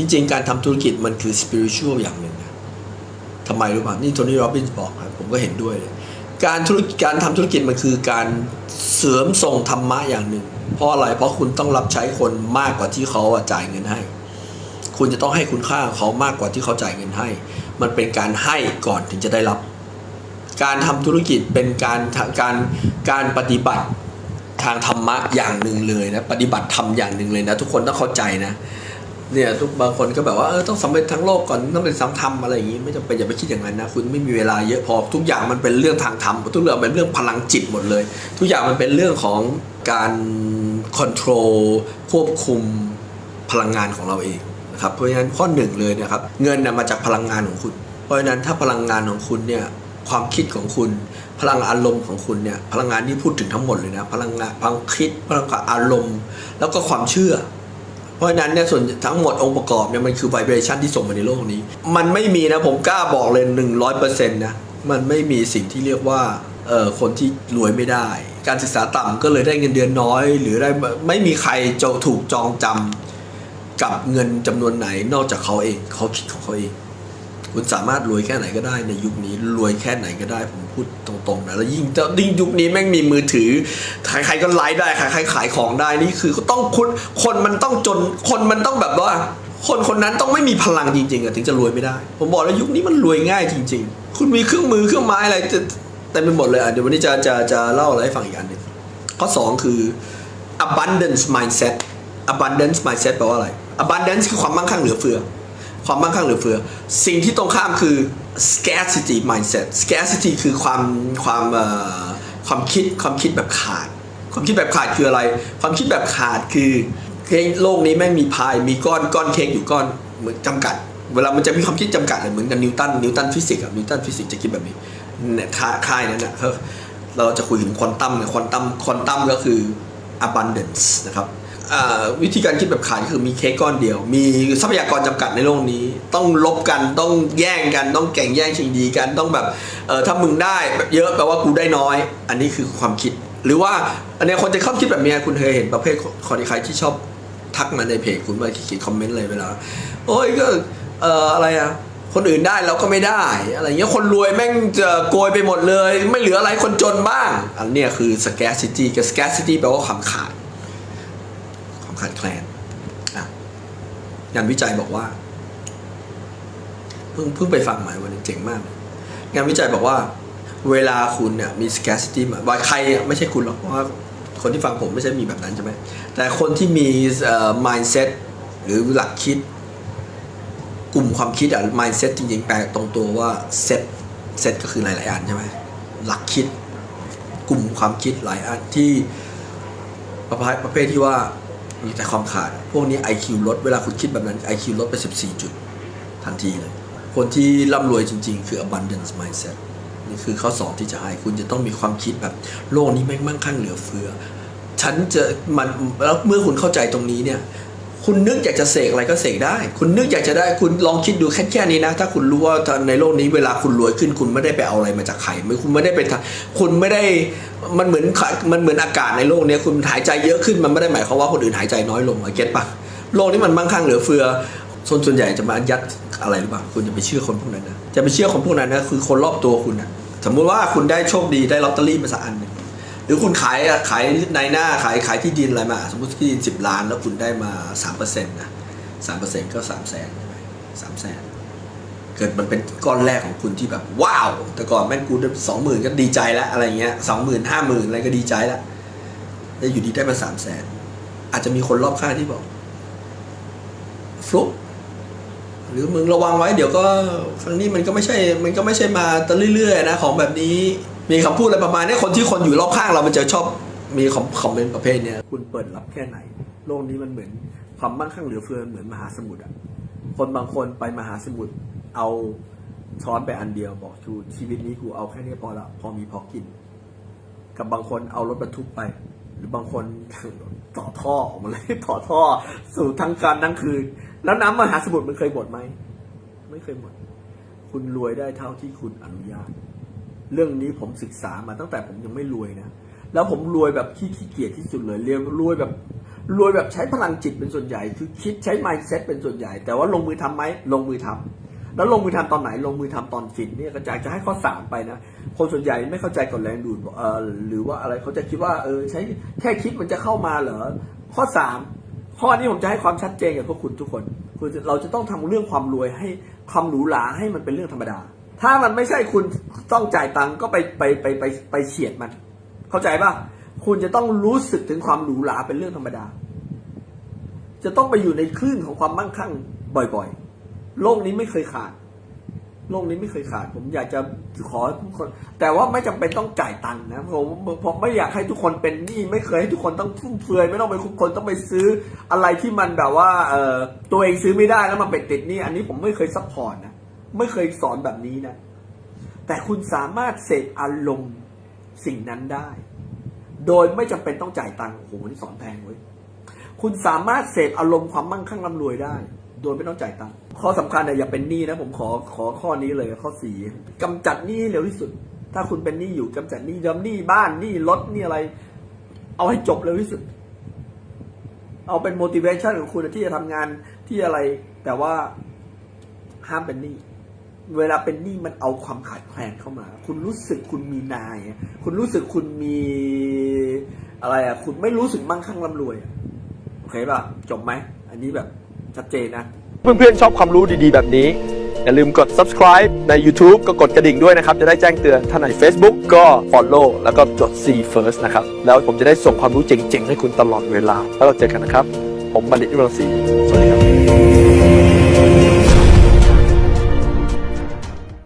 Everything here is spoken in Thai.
จริงๆ การทำธุรกิจมันคือสปิริตชัลอย่างหนึ่งนะทำไมรู้ป่ะนี่โทนี่โรบินส์บอกครับผมก็เห็นด้วยเลยการธุรกิจการทำธุรกิจมันคือการเสริมส่งธรรมะอย่างหนึ่ง เพราะอะไรเพราะคุณต้องรับใช้คนมากกว่าที่เขาจ่ายเงินให้ คุณจะต้องให้คุณค่าเขามากกว่าที่เขาจ่ายเงินให้ มันเป็นการให้ก่อนถึงจะได้รับ การทำธุรกิจเป็นการการการปฏิบัติทางธรรมะอย่างหนึ่งเลยนะปฏิบัติธรรมอย่างหนึ่งเลยนะ ทุกคนต้องเข้าใจนะ เนี่ยทุกบางคนก็แบบว่าเออต้องสำเร็จทั้งโลกก่อนต้องเป็นสัมธรรมอะไรอย่างงี้ไม่จำเป็นอย่าไปคิดอย่างนั้นนะคุณไม่มีเวลาเยอะพอทุกอย่างมันเป็นเรื่องทางธรรมทุกเรื่องเป็นเรื่องพลังจิตหมดเลย ทุกอย่างมันเป็นเรื่องของการคนโทรลควบคุมพลังงานของเราเองนะครับเพราะฉะนั้นข้อหนึ่งเลยนะครับเงินนะมาจากพลังงานของคุณ เพราะฉะนั้นถ้าพลังงานของคุณเนี่ยความคิดของคุณ พลังอารมณ์ของคุณเนี่ยพลังงานที่พูดถึงทั้งหมดเลยนะพลังงานพลังคิดพลังอารมณ์ แล้วก็ความเชื่อ เพราะฉะนั้นเนี่ยส่วนทั้งหมดองค์ประกอบเนี่ยมันคือไวเบรชันที่ส่งมาในโลกนี้ มันไม่มีนะผมกล้าบอกเลยหนึ่งร้อยเปอร์เซ็นต์นะมันไม่มีสิ่งที่เรียกว่าเออคนที่รวยไม่ได้ การศึกษาต่ำก็เลยได้เงินเดือนน้อย หรือได้ไม่มีใครจะถูกจองจำกับเงินจำนวนไหนนอกจากเขาเองเขาคิดของเขาเอง คุณสามารถรวยแค่ไหนก็ได้ในยุคนี้รวยแค่ไหนก็ได้ผมพูดตรงๆนะแล้วยิ่งยิ่งยุคนี้แม่งมีมือถือใครๆก็ไลฟ์ได้ใครๆขายของได้นี่คือต้องคุณคนมันต้องจนคนมันต้องแบบว่า คนคนนั้นต้องไม่มีพลังจริงๆอะถึงจะรวยไม่ได้ ผมบอกแล้วยุคนี้มันรวยง่ายจริง ๆ คุณมีเครื่องมือเครื่องไม้อะไรเต็มไปหมดเลยอะเดี๋ยววันนี้จะจะจะเล่าอะไรให้ฟังอีกอันหนึ่งข้อสองคือ abundance mindset abundance mindset แปลว่าอะไร abundance คือความมั่งคั่งเหลือเฟือ ความมั่งคั่งเหลือเฟือ สิ่งที่ตรงข้ามคือ scarcity mindset scarcity คือความความความคิดความคิดแบบขาด ความคิดแบบขาดคืออะไร ความคิดแบบขาดคือโลกนี้แม่งมีพายมีก้อนก้อนเค้กอยู่ก้อนเหมือนจำกัด เวลามันจะมีความคิดจำกัดเลยเหมือนกับนิวตันนิวตันฟิสิกส์อะนิวตันฟิสิกส์จะคิดแบบนี้เนี่ยค่ายนั้นนะเราจะคุยถึงควอนตัมเนี่ยควอนตัมควอนตัมก็คือ abundance นะครับ วิธีการคิดแบบขายคือมีเค้กก้อนเดียว มีทรัพยากรจำกัดในโลกนี้ ต้องลบกันต้องแย่งกันต้องแข่งแย่งชิงดีกันต้องแบบเออถ้ามึงได้แบบเยอะแปลว่ากูได้น้อย อันนี้คือความคิด หรือว่าอันนี้คนจะเข้าคิดแบบเนี้ยคุณเคยเห็นประเภทคนใครที่ชอบทักมาในเพจคุณมาเขียนคอมเมนต์เลยเวลาโอ้ยก็เอ่ออะไรอะคนอื่นได้เราก็ไม่ได้ อะไรเงี้ยคนรวยแม่งจะโกยไปหมดเลย ไม่เหลืออะไรคนจนบ้าง อันเนี้ยคือ scarcity กับ scarcity แปลว่าความขาด ขาดแคลนงานวิจัยบอกว่า เพิ่งเพิ่งไปฟังมาวันนี้เจ๋งมาก งานวิจัยบอกว่า เวลาคุณเนี่ยมี scarcity มาว่าใครไม่ใช่คุณหรอกเพราะว่าคนที่ฟังผมไม่ใช่มีแบบนั้นใช่ไหม แต่คนที่มี mindset หรือหลักคิด กลุ่มความคิดอะ mindset จริงๆ แปลตรงตัวว่า set set ก็คือหลายๆอันใช่ไหมหลักคิด กลุ่มความคิดหลายอันที่ประเภทประเภทที่ว่า มีแต่ความขาด พวกนี้ IQ ลด เวลาคุณคิดแบบนั้น IQ ลดไป 14 จุด ทันทีเลย คนที่ร่ำรวยจริง ๆ คือ abundance mindset นี่คือข้อสองที่จะให้คุณจะต้องมีความคิดแบบ โลกนี้แม่งมั่งคั่งเหลือเฟือ ฉันจะมันแล้วเมื่อคุณเข้าใจตรงนี้เนี่ย คุณนึกอยากจะเสกอะไรก็เสกได้ คุณนึกอยากจะได้คุณลองคิดดูแค่แค่นี้นะ ถ้าคุณรู้ว่าในโลกนี้เวลาคุณรวยขึ้น คุณไม่ได้ไปเอาอะไรมาจากใครไม่คุณไม่ได้ไปทำคุณไม่ได้มันเหมือนมันเหมือนอากาศในโลกนี้คุณหายใจเยอะขึ้นมันไม่ได้หมายความว่าคนอื่นหายใจน้อยลงเก็ตปะโลกนี้มันมั่งคั่งเหลือเฟือส่วนส่วนใหญ่จะมายัดอะไรหรือเปล่าคุณจะไปเชื่อคนพวกนั้นนะจะไปเชื่อคนพวกนั้นนะคือคนรอบตัวคุณนะสมมุติว่าคุณได้โชคดีได้ลอตเตอรี่มาสักอันนึง รือคุณขายขายในหน้าขายขายที่ดินอะไรมา สมมติที่ดินสิบล้าน แล้วคุณได้มาสามเปอร์เซ็นต์นะสามเปอร์เซ็นต์ก็สามแสนใช่ไหมสามแสนเกิดมันเป็นก้อนแรกของคุณที่แบบว้าว แต่ก่อนแม่งกูสองหมื่นก็ดีใจแล้วอะไรเงี้ยสองหมื่นห้าหมื่นอะไรก็ดีใจแล้วแล้วอยู่ดีได้มาสามแสนอาจจะมีคนรอบข้างที่บอกฟลุกหรือมึงระวังไว้เดี๋ยวก็ครั้งนี้มันก็ไม่ใช่ มันก็ไม่ใช่มาตเรื่อยๆนะของแบบนี้ มีคำพูดอะไรประมาณนี้คนที่คนอยู่รอบข้างเรามันจะชอบมีคอมคอมเมนต์ประเภทเนี้ยคุณเปิดรับแค่ไหน โลกนี้มันเหมือนความมั่งคั่งเหลือเฟือเหมือนมหาสมุทรอะคนบางคนไปมหาสมุทรเอาช้อนไปอันเดียวบอกชูชีวิตนี้กูเอาแค่นี้พอละพอมีพอกิน กับบางคนเอารถบรรทุกไป หรือบางคนต่อท่อออกมาเลยต่อท่อ สู่ทั้งการทั้งคืน แล้วน้ำมหาสมุทรมันเคยหมดไหมไม่เคยหมด คุณรวยได้เท่าที่คุณอนุญาต เรื่องนี้ผมศึกษามาตั้งแต่ผมยังไม่รวยนะ แล้วผมรวยแบบขี้ขี้เกียจที่สุดเลยเรียนรวยแบบรวยแบบใช้พลังจิตเป็นส่วนใหญ่ คือคิดใช้ mindset เป็นส่วนใหญ่ แต่ว่าลงมือทำไหมลงมือทำแล้วลงมือทำตอนไหน ลงมือทำตอนฟินเนี่ยก็จะจะให้ข้อสามไปนะ คนส่วนใหญ่ไม่เข้าใจกฎแรงดูดเออหรือว่าอะไรเขาจะคิดว่าเออใช้แค่คิดมันจะเข้ามาเหรอข้อสามข้อนี้ผมจะให้ความชัดเจนกับพวกคุณทุกคนคือเราจะต้องทำเรื่องความรวยให้ความหรูหราให้มันเป็นเรื่องธรรมดา ถ้ามันไม่ใช่คุณต้องจ่ายตังค์ก็ไปไปไปไปไปเฉียดมัน เข้าใจป่ะ คุณจะต้องรู้สึกถึงความหรูหราเป็นเรื่องธรรมดา จะต้องไปอยู่ในคลื่นของความมั่งคั่งบ่อยๆ โลกนี้ไม่เคยขาด โลกนี้ไม่เคยขาด ผมอยากจะขอทุกคน แต่ว่าไม่จำเป็นต้องจ่ายตังค์นะผมผมไม่อยากให้ทุกคนเป็นหนี้ไม่เคยให้ทุกคนต้องฟุ่มเฟือยไม่ต้องไปทุกคนต้องไปซื้ออะไรที่มันแบบว่าเออตัวเองซื้อไม่ได้แล้วมันไปติดหนี้อันนี้ผมไม่เคยซัพพอร์ตนะ ไม่เคยสอนแบบนี้นะ แต่คุณสามารถเสพอารมณ์สิ่งนั้นได้ โดยไม่จำเป็นต้องจ่ายตังค์โอ้โหนี่สอนแพงเว้ยคุณสามารถเสพอารมณ์ความมั่งคั่งร่ำรวยได้ โดยไม่ต้องจ่ายตังค์ข้อสำคัญเนี่ยอย่าเป็นหนี้นะ ผมขอขอข้อนี้เลยข้อสี่กำจัดหนี้เร็วที่สุด ถ้าคุณเป็นหนี้อยู่กำจัดหนี้ยอมหนี้บ้านหนี้รถหนี้อะไร เอาให้จบเร็วที่สุด เอาเป็น motivation ของคุณที่จะทำงานที่อะไร แต่ว่าห้ามเป็นหนี้ เวลาเป็นหนี้มันเอาความขาดแคลนเข้ามา คุณรู้สึกคุณมีนาย คุณรู้สึกคุณมีอะไรอะ คุณไม่รู้สึกมั่งคั่งร่ำรวย โอเคป่ะ จบไหม อันนี้แบบชัดเจนนะ เพื่อนๆชอบความรู้ดีๆแบบนี้ อย่าลืมกด subscribe ใน YouTube ก็กดกระดิ่งด้วยนะครับ จะได้แจ้งเตือนถ้าใน Facebook ก็ follow แล้วก็จด see first นะครับ แล้วผมจะได้ส่งความรู้เจ๋งๆ ให้คุณตลอดเวลา แล้วเราเจอกันนะครับ ผมบัณฑิตวิรังศรีสวัสดีครับ